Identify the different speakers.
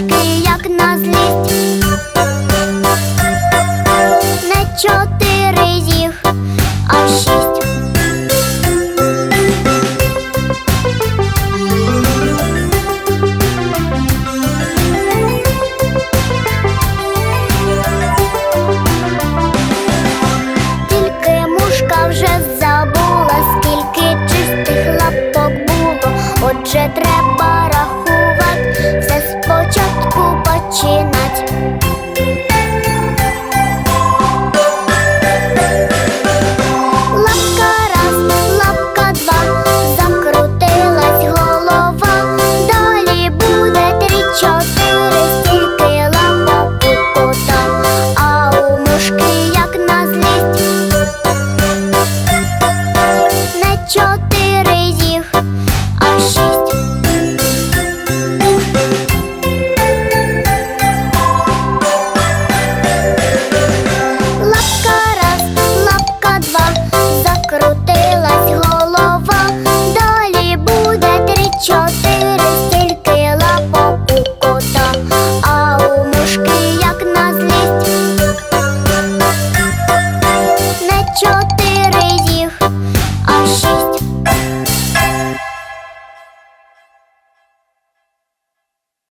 Speaker 1: Важкий, як на злість не чотири зіг, а шість. Тільки мушка вже забула, скільки чистих лапок було, отже треба. Не чотири їх,